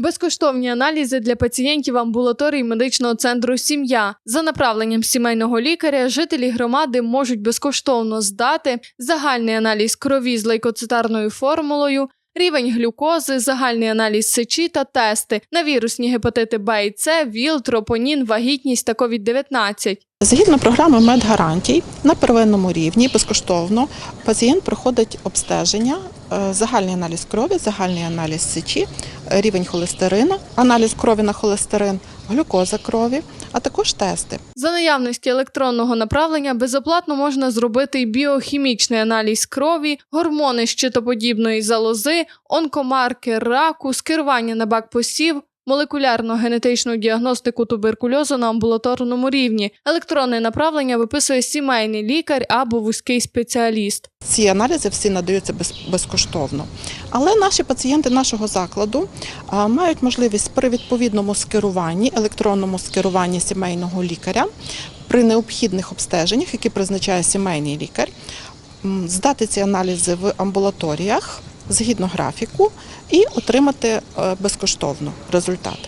Безкоштовні аналізи для пацієнтів амбулаторії медичного центру Сім'я за направленням сімейного лікаря. Жителі громади можуть безкоштовно здати загальний аналіз крові з лейкоцитарною формулою. Рівень глюкози, загальний аналіз сечі та тести на вірусні гепатити Б і С, ВІЛ, тропонін, вагітність та COVID-19. Згідно програми медгарантій на первинному рівні безкоштовно пацієнт проходить обстеження, е, загальний аналіз крові, загальний аналіз сечі, рівень холестерину, аналіз крові на холестерин, глюкоза крові, а також тести. За наявності електронного направлення безоплатно можна зробити біохімічний аналіз крові, гормони щитоподібної залози, онкомаркер раку, скерування на бак посів. Молекулярно-генетичну діагностику туберкульозу на амбулаторному рівні. Електронне направлення виписує сімейний лікар або вузький спеціаліст. Ці аналізи всі надаються без, безкоштовно. Але наші пацієнти нашого закладу мають можливість при відповідному скеруванні, електронному скеруванні сімейного лікаря при необхідних обстеженнях, які призначає сімейний лікар, здати ці аналізи в амбулаторіях згідно графіку і отримати е, безкоштовно результат.